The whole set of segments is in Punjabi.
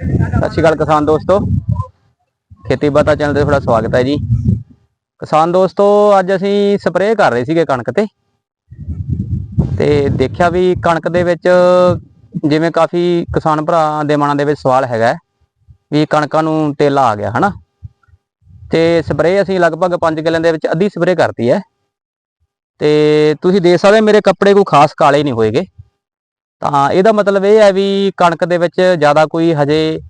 ਸਤਿ ਸ਼੍ਰੀ ਅਕਾਲ ਕਿਸਾਨ ਦੋਸਤੋ। ਖੇਤੀ ਬਾਤਾ ਚੈਨਲ ਤੇ ਤੁਹਾਡਾ ਸਵਾਗਤ ਹੈ ਜੀ। ਕਿਸਾਨ ਦੋਸਤੋ, ਅੱਜ ਅਸੀਂ ਸਪਰੇਅ ਕਰ ਰਹੇ ਸੀਗੇ ਕਣਕ ਤੇ। ਤੇ ਦੇਖਿਆ ਵੀ ਕਣਕ ਦੇ ਵਿੱਚ ਜਿਵੇਂ ਕਾਫੀ ਕਿਸਾਨ ਭਰਾ ਦੇ ਮਨਾਂ ਦੇ ਵਿੱਚ ਸਵਾਲ ਹੈਗਾ ਵੀ ਕਣਕਾਂ ਨੂੰ ਤੇਲਾ ਆ ਗਿਆ, ਹਨਾ? ਤੇ ਸਪਰੇਅ ਅਸੀਂ ਲਗਭਗ 5 ਕਿੱਲਿਆਂ ਦੇ ਵਿੱਚ ਅੱਧੀ ਸਪਰੇਅ ਕਰਤੀ ਹੈ। ਤੇ ਤੁਸੀਂ ਦੇਖ ਸਕਦੇ ਮੇਰੇ ਕੱਪੜੇ ਕੋਈ ਖਾਸ ਕਾਲੇ ਨਹੀਂ ਹੋਏਗੇ। ਤਾਂ ਇਹਦਾ ਮਤਲਬ ਇਹ ਹੈ ਵੀ ਕਣਕ ਦੇ ਵਿੱਚ ਜ਼ਿਆਦਾ ਕੋਈ ਹਜੇ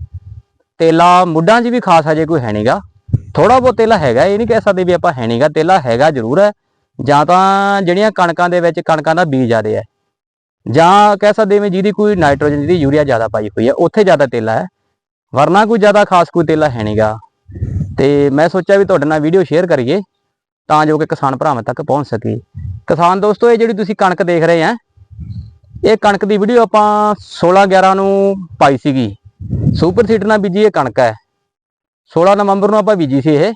ਤੇਲਾ ਮੁੱਢਾਂ 'ਚ ਵੀ ਖਾਸ ਹਜੇ ਕੋਈ ਹੈ ਨਹੀਂਗਾ ਥੋੜਾ ਬਹੁਤ ਤੇਲਾ ਹੈਗਾ, ਇਹ ਨਹੀਂ ਕਹਿ ਸਕਦੇ ਵੀ ਆਪਾਂ ਹੈ ਨਹੀਂਗਾ ਤੇਲਾ ਹੈਗਾ ਜ਼ਰੂਰ ਹੈ। ਜਾਂ ਤਾਂ ਜਿਹੜੀਆਂ ਕਣਕਾਂ ਦੇ ਵਿੱਚ ਕਣਕਾਂ ਦਾ ਬੀਜ ਜ਼ਿਆਦਾ ਹੈ। ਜਾਂ ਕਹਿ ਸਕਦੇ ਵੀ ਜਿਹਦੀ ਕੋਈ ਨਾਈਟ੍ਰੋਜਨ, ਜਿਹਦੀ ਯੂਰੀਆ ਜ਼ਿਆਦਾ ਪਾਈ ਹੋਈ ਹੈ, ਉੱਥੇ ਜ਼ਿਆਦਾ ਤੇਲਾ ਹੈ। ਵਰਨਾ ਕੋਈ ਜ਼ਿਆਦਾ ਖਾਸ ਕੋਈ ਤੇਲਾ ਹੈ ਨਹੀਂਗਾ ਤੇ ਮੈਂ ਸੋਚਿਆ ਵੀ ਤੁਹਾਡੇ ਨਾਲ ਵੀਡੀਓ ਸ਼ੇਅਰ ਕਰੀਏ, ਤਾਂ ਜੋ ਕਿ ਕਿਸਾਨ ਭਰਾਵਾਂ ਤੱਕ ਪਹੁੰਚ ਸਕੇ। ਕਿਸਾਨ ਦੋਸਤੋ, ਇਹ ਜਿਹੜੀ ਤੁਸੀਂ ਕਣਕ ਦੇਖ ਰਹੇ ਆ ਇਹ ਕਣਕ ਦੀ ਵੀਡੀਓ ਆਪਾਂ 16 11 ਨੂੰ ਪਾਈ ਸੀਗੀ। ਸੁਪਰ ਸੀਡ ਨਾਲ ਬੀਜੀ ਇਹ ਕਣਕ ਹੈ। 16 ਨਵੰਬਰ ਨੂੰ ਆਪਾਂ ਬੀਜੀ ਸੀ ਇਹ।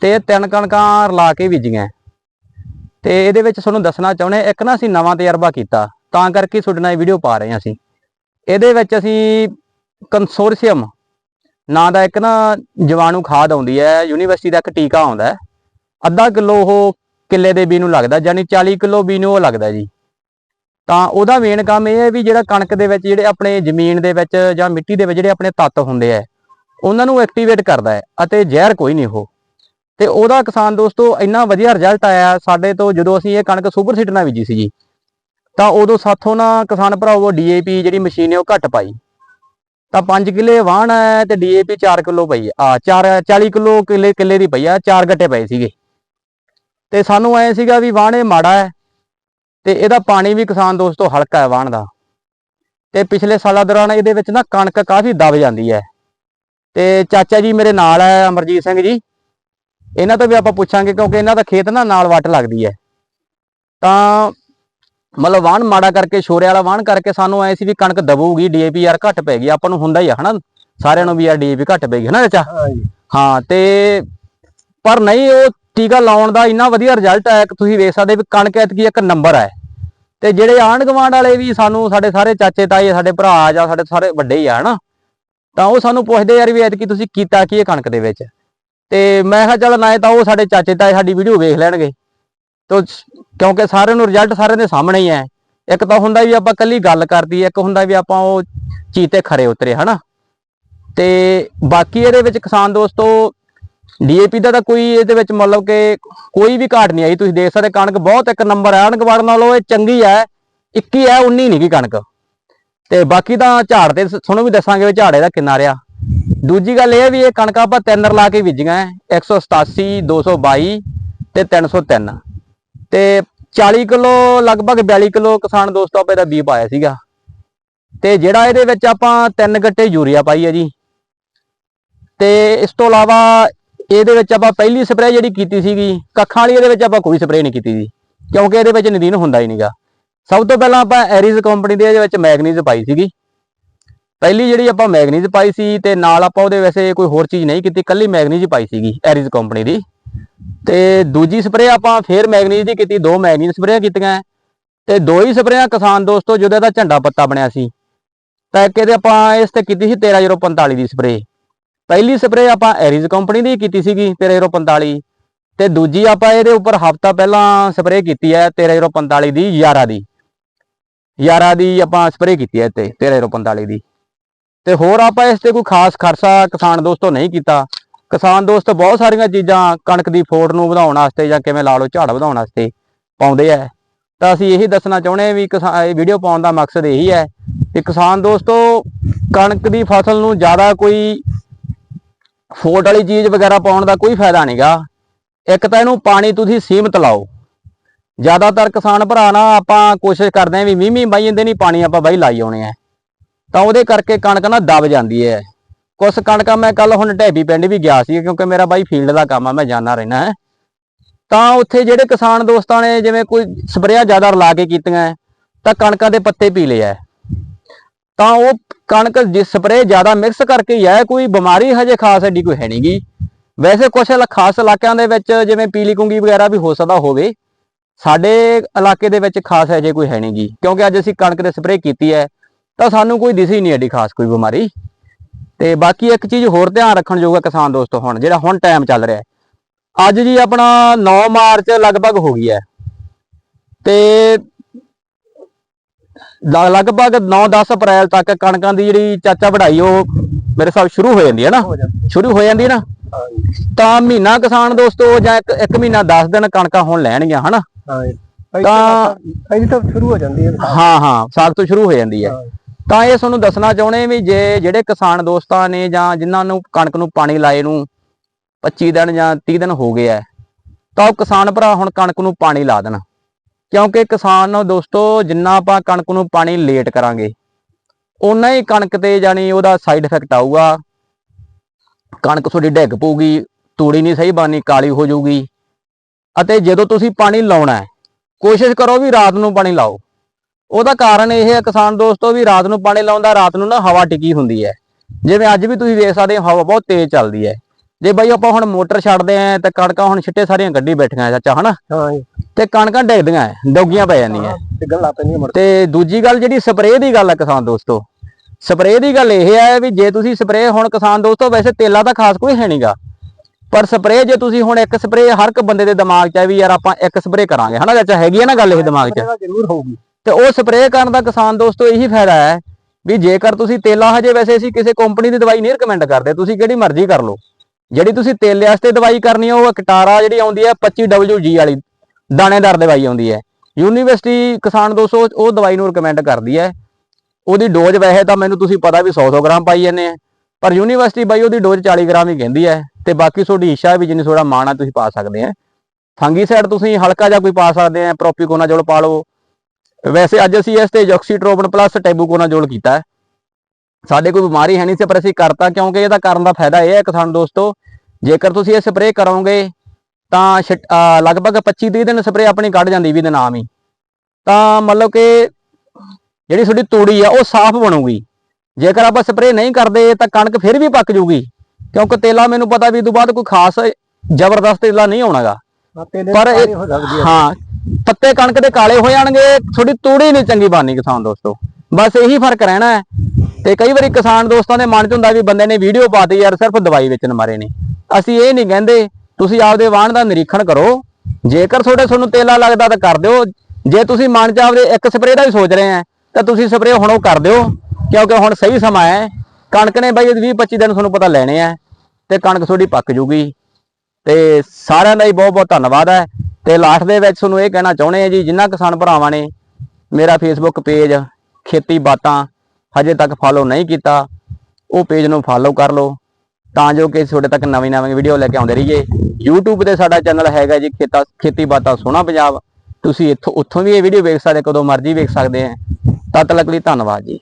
ਤੇ ਇਹ ਤਿੰਨ ਕਣਕਾਂ ਰਲਾ ਕੇ ਬੀਜੀਆਂ। ਤੇ ਇਹਦੇ ਵਿੱਚ ਤੁਹਾਨੂੰ ਦੱਸਣਾ ਚਾਹੁੰਦੇ ਇੱਕ ਨਾ ਅਸੀਂ ਨਵਾਂ ਤਜਰਬਾ ਕੀਤਾ। ਤਾਂ ਕਰਕੇ ਤੁਹਾਡੇ ਨਾਲ ਇਹ ਵੀਡੀਓ ਪਾ ਰਹੇ ਹਾਂ ਅਸੀਂ। ਇਹਦੇ ਵਿੱਚ ਅਸੀਂ ਕੰਸੋਰਸ਼ੀਅਮ ਨਾਂ ਦਾ ਇੱਕ ਨਾ ਜਵਾਣੂ ਖਾਦ ਆਉਂਦੀ ਹੈ, ਯੂਨੀਵਰਸਿਟੀ ਦਾ ਇੱਕ ਟੀਕਾ ਆਉਂਦਾ ਅੱਧਾ ਕਿਲੋ ਉਹ ਕਿੱਲੇ ਦੇ ਬੀ ਨੂੰ ਲੱਗਦਾ ਯਾਨੀ 40 ਕਿਲੋ ਬੀ ਨੂੰ ਉਹ ਲੱਗਦਾ ਜੀ। ਤਾਂ ਉਹਦਾ ਮੇਨ ਕੰਮ ਇਹ ਹੈ ਵੀ ਜਿਹੜਾ ਕਣਕ ਦੇ ਵਿੱਚ ਜਿਹੜੇ ਆਪਣੇ ਜ਼ਮੀਨ ਦੇ ਵਿੱਚ ਜਾਂ ਮਿੱਟੀ ਦੇ ਵਿੱਚ ਜਿਹੜੇ ਆਪਣੇ ਤੱਤ ਹੁੰਦੇ ਆ, ਉਹਨਾਂ ਨੂੰ ਐਕਟੀਵੇਟ ਕਰਦਾ ਹੈ ਅਤੇ ਜ਼ਹਿਰ ਕੋਈ ਨਹੀਂ ਉਹ। ਤੇ ਉਹਦਾ ਕਿਸਾਨ ਦੋਸਤੋ ਇੰਨਾ ਵਧੀਆ ਰਿਜ਼ਲਟ ਆਇਆ ਸਾਡੇ ਤੋਂ ਜਦੋਂ ਅਸੀਂ ਇਹ ਕਣਕ ਸੁਪਰ ਸੀਟ ਨਾਲ ਬੀਜੀ ਸੀ ਜੀ ਤਾਂ ਉਦੋਂ ਸਾਥੋਂ ਨਾ ਕਿਸਾਨ ਭਰਾਵੋ ਡੀਏਪੀ ਜਿਹੜੀ ਮਸ਼ੀਨ ਹੈ ਉਹ ਘੱਟ ਪਾਈ। ਤਾਂ 5 ਕਿੱਲੇ ਵਾਹਣ ਹੈ ਤੇ ਡੀਏਪੀ 4 ਕਿਲੋ ਪਈ ਆ 4 40 ਕਿਲੋ ਕਿੱਲੇ ਕਿੱਲੇ ਦੀ ਪਈ ਆ 4 ਗੱਟੇ ਪਏ ਸੀਗੇ। ਤੇ ਸਾਨੂੰ ਐ ਸੀਗਾ ਵੀ ਵਾਹਣ ਇਹ ਮਾੜਾ ਹੈ ਤੇ ਇਹਦਾ ਪਾਣੀ ਵੀ ਕਿਸਾਨ ਦੋਸਤੋ ਹਲਕਾ ਹੈ ਵਾਹਣ ਦਾ। ਤੇ ਪਿਛਲੇ ਸਾਲਾਂ ਦੌਰਾਨ ਇਹਦੇ ਵਿੱਚ ਨਾ ਕਣਕ ਕਾਫੀ ਦਬ ਜਾਂਦੀ ਹੈ। ਤੇ ਚਾਚਾ ਜੀ ਮੇਰੇ ਨਾਲ ਹੈ ਅਮਰਜੀਤ ਸਿੰਘ ਜੀ। ਇਹਨਾਂ ਤੋਂ ਵੀ ਆਪਾਂ ਪੁੱਛਾਂਗੇ ਕਿਉਂਕਿ ਇਹਨਾਂ ਦਾ ਖੇਤ ਨਾ ਨਾਲ ਵੱਟ ਲੱਗਦੀ ਹੈ। ਤਾਂ ਮਤਲਬ ਵਾਹਣ ਮਾੜਾ ਕਰਕੇ ਛੋਰੇ ਵਾਲਾ ਵਾਹਣ ਕਰਕੇ ਸਾਨੂੰ ਐ ਸੀ ਵੀ ਕਣਕ ਦਬੂਗੀ ਡੀਏਪੀ ਯਾਰ ਘੱਟ ਪੈਗੀ ਆਪਾਂ ਨੂੰ ਹੁੰਦਾ ਹੀ ਆ ਹਨਾ? ਸਾਰਿਆਂ ਨੂੰ ਵੀ ਯਾਰ ਡੀਏਪੀ ਘੱਟ ਪੈਗੀ ਹਨਾ ਚਾਚਾ? ਹਾਂ ਤੇ ਪਰ ਨਹੀਂ ਉਹ ਟੀਕਾ ਲਾਉਣ ਦਾ ਇੰਨਾ ਵਧੀਆ ਰਿਜ਼ਲਟ ਆਇਆ ਕਿ ਤੁਸੀਂ ਵੇਖ ਸਕਦੇ ਵੀ ਕਣਕ ਐਤਕੀ ਇੱਕ ਨੰਬਰ ਹੈ ਤੇ ਜਿਹੜੇ ਆਂਢ ਗੁਆਂਢ ਵਾਲੇ ਵੀ ਸਾਨੂੰ, ਸਾਡੇ ਸਾਰੇ ਚਾਚੇ, ਤਾਏ, ਸਾਡੇ ਭਰਾ ਜਾਂ ਸਾਡੇ ਸਾਰੇ ਵੱਡੇ ਹੀ ਆ, ਹਨਾ? ਤਾਂ ਉਹ ਸਾਨੂੰ ਪੁੱਛਦੇ ਯਾਰ ਵੀ ਐਤਕੀ ਤੁਸੀਂ ਕੀਤਾ ਕੀ ਇਹ ਕਣਕ ਦੇ ਵਿੱਚ? ਤੇ ਮੈਂ ਕਿਹਾ ਚੱਲ ਨਾ ਤਾਂ ਉਹ ਸਾਡੇ ਚਾਚੇ, ਤਾਏ ਸਾਡੀ ਵੀਡੀਓ ਵੇਖ ਲੈਣਗੇ। ਤੋ ਕਿਉਂਕਿ ਸਾਰਿਆਂ ਨੂੰ ਰਿਜ਼ਲਟ ਸਾਰਿਆਂ ਦੇ ਸਾਹਮਣੇ ਹੀ ਹੈ ਇੱਕ ਤਾਂ ਹੁੰਦਾ ਵੀ ਆਪਾਂ ਕੱਲੀ ਗੱਲ ਕਰਦੀ ਇੱਕ ਹੁੰਦਾ ਵੀ ਆਪਾਂ ਉਹ ਚੀਜ਼ ਤੇ ਖਰੇ ਉਤਰੇ, ਹਨਾ? ਤੇ ਬਾਕੀ ਇਹਦੇ ਵਿੱਚ ਕਿਸਾਨ ਦੋਸਤੋ ਡੀਏਪੀ ਦਾ ਤਾਂ ਕੋਈ ਇਹਦੇ ਵਿੱਚ ਮਤਲਬ ਕਿ ਕੋਈ ਵੀ ਘਾਟ ਨਹੀਂ ਆਈ ਤੁਸੀਂ ਦੇਖ ਸਕਦੇ ਕਣਕ ਬਹੁਤ ਇੱਕ ਨੰਬਰ ਹੈ ਅਣਗਵਾੜ ਨਾਲੋਂ ਇਹ ਚੰਗੀ ਹੈ 21 ਹੈ 19 ਨਹੀਂ ਗੀ ਕਣਕ। ਤੇ ਬਾਕੀ ਤਾਂ ਝਾੜ ਤੇ ਤੁਹਾਨੂੰ ਵੀ ਦੱਸਾਂਗੇ ਵੀ ਝਾੜੇ ਦਾ ਕਿੰਨਾ ਰਿਹਾ। ਦੂਜੀ ਗੱਲ ਇਹ ਹੈ ਵੀ ਇਹ ਕਣਕ ਆਪਾਂ ਤਿੰਨ ਰਲਾ ਕੇ ਬੀਜੀਆਂ ਹੈ, 187 222 ਤੇ 303 ਤੇ 40 ਕਿਲੋ ਲਗਭਗ 42 ਕਿਲੋ ਕਿਸਾਨ ਦੋਸਤੋ ਆਪਾਂ ਇਹਦਾ ਬੀ ਪਾਇਆ ਸੀਗਾ। ਤੇ ਜਿਹੜਾ ਇਹਦੇ ਵਿੱਚ ਆਪਾਂ ਤਿੰਨ ਗੱਟੇ ਯੂਰੀਆ ਪਾਈ ਹੈ ਜੀ। ਤੇ ਇਸ ਤੋਂ ਇਲਾਵਾ ਇਹਦੇ ਵਿੱਚ ਆਪਾਂ ਪਹਿਲੀ ਸਪਰੇਅ ਜਿਹੜੀ ਕੀਤੀ ਸੀਗੀ, ਕੱਖਾਂ ਵਾਲੀ ਇਹਦੇ ਵਿੱਚ ਆਪਾਂ ਕੋਈ ਸਪਰੇਅ ਨਹੀਂ ਕੀਤੀ ਜੀ, ਕਿਉਂਕਿ ਇਹਦੇ ਵਿੱਚ ਨਦੀਨ ਹੁੰਦਾ ਹੀ ਨਹੀਂਗਾ ਸਭ ਤੋਂ ਪਹਿਲਾਂ ਆਪਾਂ ਐਰੀਜ਼ ਕੰਪਨੀ ਦੇ ਇਹਦੇ ਵਿੱਚ ਮੈਗਨੀਜ਼ ਪਾਈ ਸੀਗੀ। ਪਹਿਲੀ ਜਿਹੜੀ ਆਪਾਂ ਮੈਗਨੀਜ਼ ਪਾਈ ਸੀ ਤੇ ਨਾਲ ਆਪਾਂ ਉਹਦੇ ਵੈਸੇ ਕੋਈ ਹੋਰ ਚੀਜ਼ ਨਹੀਂ ਕੀਤੀ ਕੱਲੀ ਮੈਗਨੀਜ਼ ਪਾਈ ਸੀਗੀ ਐਰੀਜ਼ ਕੰਪਨੀ ਦੀ। ਤੇ ਦੂਜੀ ਸਪਰੇਅ ਆਪਾਂ ਫੇਰ ਮੈਗਨੀਜ਼ ਦੀ ਕੀਤੀ, ਦੋ ਮੈਗਨੀਜ਼ ਸਪਰੇਅ ਕੀਤੀਆਂ। ਤੇ ਦੋ ਹੀ ਸਪਰੇਆਂ ਕਿਸਾਨ ਦੋਸਤੋ ਜਦੋਂ ਇਹਦਾ ਝੰਡਾ ਪੱਤਾ ਬਣਿਆ ਸੀ। ਤਾਂ ਇੱਕ ਇਹਦੇ ਆਪਾਂ ਇਸ ਤੇ ਕੀਤੀ ਸੀ 13045 ਦੀ ਸਪਰੇਅ ਪਹਿਲੀ ਸਪਰੇਅ ਆਪਾਂ ਐਰੀਜ਼ ਕੰਪਨੀ ਦੀ ਕੀਤੀ ਸੀਗੀ 13045 ਤੇ ਦੂਜੀ ਆਪਾਂ ਇਹਦੇ ਉੱਪਰ ਹਫਤਾ ਪਹਿਲਾਂ ਸਪਰੇਅ ਕੀਤੀ ਹੈ 13045 ਦੀ 11 ਦੀ। 11 ਦੀ ਆਪਾਂ ਸਪਰੇਅ ਕੀਤੀ ਹੈ ਤੇ 13045 ਦੀ। ਤੇ ਹੋਰ ਆਪਾਂ ਇਸ ਤੇ ਕੋਈ ਖਾਸ ਖਰਚਾ ਕਿਸਾਨ ਦੋਸਤੋ ਨਹੀਂ ਕੀਤਾ। ਕਿਸਾਨ ਦੋਸਤ ਬਹੁਤ ਸਾਰੀਆਂ ਚੀਜ਼ਾਂ ਕਣਕ ਦੀ ਫੋੜ ਨੂੰ ਵਧਾਉਣ ਵਾਸਤੇ ਜਾਂ ਕਿਵੇਂ ਲਾ ਲਓ ਝਾੜ ਵਧਾਉਣ ਵਾਸਤੇ ਪਾਉਂਦੇ ਆ ਤਾਂ ਅਸੀਂ ਇਹੀ ਦੱਸਣਾ ਚਾਹੁੰਦੇ ਹਾਂ ਵੀ ਕਿਸਾ- ਇਹ ਵੀਡੀਓ ਪਾਉਣ ਦਾ ਮਕਸਦ ਇਹੀ ਹੈ ਕਿ ਕਿਸਾਨ ਦੋਸਤੋ ਕਣਕ ਦੀ ਫਸਲ ਨੂੰ ਜ਼ਿਆਦਾ ਕੋਈ ਫੋਟ ਵਾਲੀ ਚੀਜ਼ ਵਗੈਰਾ ਪਾਉਣ ਦਾ ਕੋਈ ਫਾਇਦਾ ਨਹੀਂਗਾ ਇੱਕ ਤਾਂ ਇਹਨੂੰ ਪਾਣੀ ਤੁਸੀਂ ਸੀਮਤ ਲਾਓ। ਜ਼ਿਆਦਾਤਰ ਕਿਸਾਨ ਭਰਾ ਨਾ ਆਪਾਂ ਕੋਸ਼ਿਸ਼ ਕਰਦੇ ਆਂ ਵੀ ਮੀਂਹ ਮੀਂਹ ਬਾਈ ਜਾਂਦੇ ਨਹੀਂ ਪਾਣੀ ਆਪਾਂ ਬਾਈ ਲਾਈ ਆਉਣੇ ਆ। ਤਾਂ ਉਹਦੇ ਕਰਕੇ ਕਣਕ ਨਾ ਦਬ ਜਾਂਦੀ ਹੈ। ਕੁਛ ਕਣਕਾਂ ਮੈਂ ਕੱਲ ਹੁਣ ਢੈਬੀ ਪਿੰਡ ਵੀ ਗਿਆ ਸੀ, ਕਿਉਂਕਿ ਮੇਰਾ ਬਾਈ ਫੀਲਡ ਦਾ ਕੰਮ ਆ, ਮੈਂ ਜਾਣਾ ਰਹਿਣਾ ਹੈ। ਤਾਂ ਉੱਥੇ ਜਿਹੜੇ ਕਿਸਾਨ ਦੋਸਤਾਂ ਨੇ, ਜਿਵੇਂ ਕੋਈ ਸਪਰੇਆ ਜ਼ਿਆਦਾ ਲਾ ਕੇ ਕੀਤੀਆਂ, ਤਾਂ ਕਣਕਾਂ ਦੇ ਪੱਤੇ ਪੀਲੇ ਆ। ਤਾਂ ਉਹ ਕਣਕ ਜਿਸ ਸਪਰੇਅ ਜ਼ਿਆਦਾ ਮਿਕਸ ਕਰਕੇ ਹੀ ਹੈ, ਕੋਈ ਬਿਮਾਰੀ ਹਜੇ ਖਾਸ ਐਡੀ ਕੋਈ ਹੈ ਨਹੀਂਗੀ ਵੈਸੇ ਕੁਝ ਖਾਸ ਇਲਾਕਿਆਂ ਦੇ ਵਿੱਚ ਜਿਵੇਂ ਪੀਲੀ ਕੁੰਗੀ ਵਗੈਰਾ ਵੀ ਹੋ ਸਕਦਾ ਹੋਵੇ, ਸਾਡੇ ਇਲਾਕੇ ਦੇ ਵਿੱਚ ਖਾਸ ਹੈ ਜੇ ਕੋਈ ਹੈ ਨਹੀਂਗੀ ਕਿਉਂਕਿ ਅੱਜ ਅਸੀਂ ਕਣਕ ਦੇ ਸਪਰੇਅ ਕੀਤੀ ਹੈ, ਤਾਂ ਸਾਨੂੰ ਕੋਈ ਦਿਸੀ ਨਹੀਂ ਐਡੀ ਖਾਸ ਕੋਈ ਬਿਮਾਰੀ। ਤੇ ਬਾਕੀ ਇੱਕ ਚੀਜ਼ ਹੋਰ ਧਿਆਨ ਰੱਖਣ ਯੋਗ ਹੈ ਕਿਸਾਨ ਦੋਸਤੋ ਹੁਣ, ਜਿਹੜਾ ਹੁਣ ਟਾਈਮ ਚੱਲ ਰਿਹਾ ਅੱਜ ਜੀ ਆਪਣਾ 9 ਮਾਰਚ ਲਗਭਗ ਹੋ ਗਈ ਹੈ। ਤੇ ਲਗਭਗ 9-10 ਅਪ੍ਰੈਲ ਤੱਕ ਕਣਕਾਂ ਦੀ ਜਿਹੜੀ ਚਾਚਾ ਵਢਾਈ ਉਹ ਮੇਰੇ ਹਿਸਾਬ ਸ਼ੁਰੂ ਹੋ ਜਾਂਦੀ ਹੈ ਨਾ? ਸ਼ੁਰੂ ਹੋ ਜਾਂਦੀ ਹੈ ਨਾ? ਤਾਂ ਮਹੀਨਾ ਕਿਸਾਨ ਦੋਸਤੋ ਜਾਂ ਇੱਕ, ਇੱਕ ਮਹੀਨਾ 10 ਦਿਨ ਕਣਕਾਂ ਹੁਣ ਲੈਣਗੀਆਂ ਹਨਾ? ਤਾਂ- ਅਜੇ ਤਾਂ ਸ਼ੁਰੂ ਹੋ ਜਾਂਦੀ ਹੈ। ਹਾਂ ਹਾਂ ਸਾਗ ਤੋਂ ਸ਼ੁਰੂ ਹੋ ਜਾਂਦੀ ਹੈ। ਹਾਂ। ਤਾਂ ਇਹ ਤੁਹਾਨੂੰ ਦੱਸਣਾ ਚਾਹੁੰਦੇ ਵੀ ਜੇ ਜਿਹੜੇ ਕਿਸਾਨ ਦੋਸਤਾਂ ਨੇ ਜਾਂ ਜਿਨ੍ਹਾਂ ਨੂੰ ਕਣਕ ਨੂੰ ਪਾਣੀ ਲਾਏ ਨੂੰ 25 ਦਿਨ ਜਾਂ 30 ਦਿਨ ਹੋ ਗਏ ਆ ਤਾਂ ਉਹ ਕਿਸਾਨ ਭਰਾ ਹੁਣ ਕਣਕ ਨੂੰ ਪਾਣੀ ਲਾ ਦੇਣ। ਕਿਉਂਕਿ ਕਿਸਾਨ ਨੂੰ ਦੋਸਤੋ, ਜਿੰਨਾ ਆਪਾਂ ਕਣਕ ਨੂੰ ਪਾਣੀ ਲੇਟ ਕਰਾਂਗੇ ਉਨਾ ਹੀ ਕਣਕ ਤੇ ਜਾਨੀ ਉਹਦਾ ਸਾਈਡ ਇਫੈਕਟ ਆਊਗਾ। ਕਣਕ ਤੁਹਾਡੀ ਡਿੱਗ ਪਊਗੀ, ਤੂੜੀ ਨਹੀਂ ਸਹੀ ਬਾਨੀ ਕਾਲੀ ਹੋ ਜਾਊਗੀ। ਅਤੇ ਜਦੋਂ ਤੁਸੀਂ ਪਾਣੀ ਲਾਉਣਾ ਹੈ, ਕੋਸ਼ਿਸ਼ ਕਰੋ ਵੀ ਰਾਤ ਨੂੰ ਪਾਣੀ ਲਾਓ। ਉਹਦਾ ਕਾਰਨ ਇਹ ਹੈ ਕਿਸਾਨ ਦੋਸਤੋ ਵੀ ਰਾਤ ਨੂੰ ਪਾਣੀ ਲਾਉਂਦਾ, ਰਾਤ ਨੂੰ ਨਾ ਹਵਾ ਟਿਕੀ ਹੁੰਦੀ ਹੈ। ਜਿਵੇਂ ਅੱਜ ਵੀ ਤੁਸੀਂ ਦੇਖ ਸਕਦੇ ਹੋ, ਹਵਾ ਬਹੁਤ ਤੇਜ਼ ਚੱਲਦੀ ਹੈ। ਜੇ ਬਾਈ ਆਪਾਂ ਹੁਣ ਮੋਟਰ ਛੱਡਦੇ ਆਂ ਤਾਂ ਕਣਕਾਂ ਹੁਣ ਛਿੱਟੇ ਸਾਰੀਆਂ ਗੱਡੀ ਬੈਠੀਆਂ ਚਾਚਾ ਹਨਾ? ਹਾਂ ਤੇ ਕਣਕਾਂ ਡਿੱਗਦੀਆਂ ਡੋਗੀਆਂ ਪੈ ਜਾਂਦੀਆਂ। ਡਿੱਗਣ ਲੱਗ ਪੈਂਦੀਆਂ ਮੁੜ ਤੇ ਦੂਜੀ ਗੱਲ ਜਿਹੜੀ ਸਪਰੇਅ ਦੀ ਗੱਲ ਹੈ ਕਿਸਾਨ ਦੋਸਤੋ ਸਪਰੇਅ ਦੀ ਗੱਲ ਇਹ ਹੈ ਵੀ ਜੇ ਤੁਸੀਂ ਸਪਰੇਅ ਹੁਣ ਕਿਸਾਨ ਦੋਸਤੋ ਵੈਸੇ ਤੇਲਾ ਤਾਂ ਖਾਸ ਕੋਈ ਹੈ ਨਹੀਂਗਾ ਪਰ ਸਪਰੇਅ ਜੇ ਤੁਸੀਂ ਹੁਣ ਇੱਕ ਸਪਰੇਅ ਹਰ ਇੱਕ ਬੰਦੇ ਦੇ ਦਿਮਾਗ 'ਚ ਹੈ ਵੀ ਯਾਰ ਆਪਾਂ ਇੱਕ ਸਪਰੇਅ ਕਰਾਂਗੇ ਹਨਾ ਚਾਚਾ? ਹੈਗੀ ਹੈ ਨਾ ਗੱਲ ਇਹ ਦਿਮਾਗ 'ਚ? ਤਾਂ ਜ਼ਰੂਰ ਹੋਊਗੀ। ਤੇ ਉਹ ਸਪਰੇਅ ਕਰਨ ਦਾ ਕਿਸਾਨ ਦੋਸਤੋ ਇਹੀ ਫਾਇਦਾ ਹੈ ਵੀ ਜੇਕਰ ਤੁਸੀਂ ਤੇਲਾ ਹਜੇ ਵੈਸੇ ਅਸੀਂ ਕਿਸੇ ਕੰਪਨੀ ਦੀ ਦਵਾਈ ਨਹੀਂ ਰეკਮੈਂਡ ਕਰਦੇ ਤੁਸੀਂ ਕਿਹੜੀ ਮਰਜ਼ੀ ਕਰ ਲਓ। ਜਿਹੜੀ ਤੁਸੀਂ ਤੇਲੇ ਵਾਸਤੇ ਦਵਾਈ ਕਰਨੀ ਹੈ ਉਹ ਕਟਾਰਾ ਜਿਹੜੀ ਆਉਂਦੀ ਹੈ 25WG ਵਾਲੀ, ਦਾਣੇਦਾਰ ਦਵਾਈ ਆਉਂਦੀ ਹੈ ਯੂਨੀਵਰਸਿਟੀ ਕਿਸਾਨ ਦੋਸਤੋ, ਉਹ ਦਵਾਈ ਨੂੰ ਰეკਮੈਂਡ ਕਰਦੀ ਹੈ ਉਹਦੀ ਡੋਜ਼ ਵੈਸੇ ਤਾਂ ਮੈਨੂੰ ਤੁਸੀਂ ਪਤਾ ਵੀ 100-100 ਗ੍ਰਾਮ ਪਾਈ ਜਾਂਦੇ ਆ, ਪਰ ਯੂਨੀਵਰਸਿਟੀ ਬਾਈ ਉਹਦੀ ਡੋਜ਼ 40 ਗ੍ਰਾਮ ਹੀ ਕਹਿੰਦੀ ਹੈ ਤੇ ਬਾਕੀ ਤੁਹਾਡੀ ਇੱਛਾ ਵੀ ਜਿੰਨੀ ਥੋੜਾ ਮਾਣ ਆ, ਤੁਸੀਂ ਪਾ ਸਕਦੇ ਆ। ਫੰਗੀਸਾਈਡ ਤੁਸੀਂ ਹਲਕਾ ਜਿਹਾ ਕੋਈ ਪਾ ਸਕਦੇ ਆ ਪ੍ਰੋਪੀਕੋਨਾਜੋਲ ਪਾ ਲਓ। ਵੈਸੇ ਅੱਜ ਅਸੀਂ ਇਸ ਤੇ ਜੋਕਸੀਟ੍ਰੋਬਨ ਪਲੱਸ ਟੈਬੂਕੋਨਾਜੋਲ ਕੀਤਾ। ਹੈ ਸਾਡੇ ਕੋਈ ਬਿਮਾਰੀ ਹੈ ਨਹੀਂ ਸੀ ਪਰ ਅਸੀਂ ਕਰਤਾ ਕਿਉਂਕਿ ਇਹਦਾ ਕਰਨ ਦਾ ਫਾਇਦਾ ਇਹ ਹੈ ਕਿਸਾਨ ਦੋਸਤੋ ਜੇਕਰ ਤੁਸੀਂ ਇਹ ਸਪਰੇਅ ਕਰੋਗੇ ਤਾਂ ਲਗਭਗ 25 30 ਦਿਨ ਸਪਰੇਅ ਆਪਣੀ ਕੱਢ ਜਾਂਦੀ ਵੀ ਦੇ ਨਾਮ ਹੀ ਤਾਂ ਮਤਲਬ ਕਿ ਜਿਹੜੀ ਤੁਹਾਡੀ ਤੂੜੀ ਆ ਉਹ ਸਾਫ਼ ਬਣੂਗੀ। ਜੇਕਰ ਆਪਾਂ ਸਪਰੇਅ ਨਹੀਂ ਕਰਦੇ ਤਾਂ ਕਣਕ ਫਿਰ ਵੀ ਪੱਕ ਜੂਗੀ। ਕਿਉਂਕਿ ਤੇਲਾ ਮੈਨੂੰ ਪਤਾ ਵੀ ਤੋਂ ਬਾਅਦ ਕੋਈ ਖਾਸ ਜ਼ਬਰਦਸਤ ਤੇਲਾ ਨਹੀਂ ਆਉਣਾਗਾ। ਪਰ ਹਾਂ ਪੱਤੇ ਕਣਕ ਦੇ ਕਾਲੇ ਹੋ ਜਾਣਗੇ ਤੁਹਾਡੀ ਤੂੜੀ ਨਹੀਂ ਚੰਗੀ ਬਣਨੀ ਕਿਸਾਨ ਦੋਸਤੋ। ਬਸ ਇਹੀ ਫ਼ਰਕ ਰਹਿਣਾ ਹੈ। ਤੇ ਕਈ ਵਾਰੀ ਕਿਸਾਨ ਦੋਸਤਾਂ ਦੇ ਮਨ 'ਚ ਹੁੰਦਾ ਵੀ ਬੰਦੇ ਨੇ ਵੀਡੀਓ ਪਾਤੀ ਯਾਰ, ਸਿਰਫ ਦਵਾਈ ਵੇਚਣ ਮਾਰੇ ਨੇ। ਅਸੀਂ ਇਹ ਨਹੀਂ ਕਹਿੰਦੇ, ਤੁਸੀਂ ਆਪਦੇ ਵਾਹਣ ਦਾ ਨਿਰੀਖਣ ਕਰੋ। ਜੇਕਰ ਤੁਹਾਡੇ ਤੁਹਾਨੂੰ ਤੇਲਾ ਲੱਗਦਾ ਤਾਂ ਕਰ ਦਿਓ। ਜੇ ਤੁਸੀਂ ਮਨ 'ਚ ਆਪਦੇ ਇੱਕ ਸਪਰੇਅ ਦਾ ਵੀ ਸੋਚ ਰਹੇ ਆ, ਤਾਂ ਤੁਸੀਂ ਸਪਰੇਅ ਹੁਣ ਉਹ ਕਰ ਦਿਓ, ਕਿਉਂਕਿ ਹੁਣ ਸਹੀ ਸਮਾਂ ਹੈ। ਕਣਕ ਨੇ ਬਾਈ 20 25 ਦਿਨ ਤੁਹਾਨੂੰ ਪਤਾ ਲੈਣੇ ਆ, ਤੇ ਕਣਕ ਤੁਹਾਡੀ ਪੱਕ ਜੂਗੀ। ਤੇ ਸਾਰਿਆਂ ਦਾ ਹੀ ਬਹੁਤ ਬਹੁਤ ਧੰਨਵਾਦ ਹੈ। ਤੇ ਲਾਸਟ ਦੇ ਵਿੱਚ ਤੁਹਾਨੂੰ ਇਹ ਕਹਿਣਾ ਚਾਹੁੰਦੇ ਆ ਜੀ ਜਿਨ੍ਹਾਂ ਕਿਸਾਨ ਭਰਾਵਾਂ ਨੇ ਮੇਰਾ ਫੇਸਬੁੱਕ ਪੇਜ ਖੇਤੀ ਬਾਤਾਂ ਹਜੇ ਤੱਕ ਫਾਲੋ ਨਹੀਂ ਕੀਤਾ, ਉਹ ਪੇਜ ਨੂੰ ਫਾਲੋ ਕਰ ਲਓ, ਤਾਂ ਜੋ ਕਿ ਤੁਹਾਡੇ ਤੱਕ ਨਵੀਂ ਨਵੀਂ ਵੀਡੀਓ ਲੈ ਕੇ ਆਉਂਦੇ ਰਹੀਏ। YouTube ਤੇ ਸਾਡਾ ਚੈਨਲ ਹੈਗਾ ਜੀ, ਖੇਤਾ, ਖੇਤੀ ਬਾਤਾਂ ਸੋਹਣਾ ਪੰਜਾਬ। ਤੁਸੀਂ ਇੱਥੋਂ, ਉੱਥੋਂ ਵੀ ਇਹ ਵੀਡੀਓ ਵੇਖ ਸਕਦੇ ਕਦੋਂ ਮਰਜ਼ੀ ਵੇਖ ਸਕਦੇ ਆ ਤਦ ਤੱਕ ਲਈ ਧੰਨਵਾਦ ਜੀ।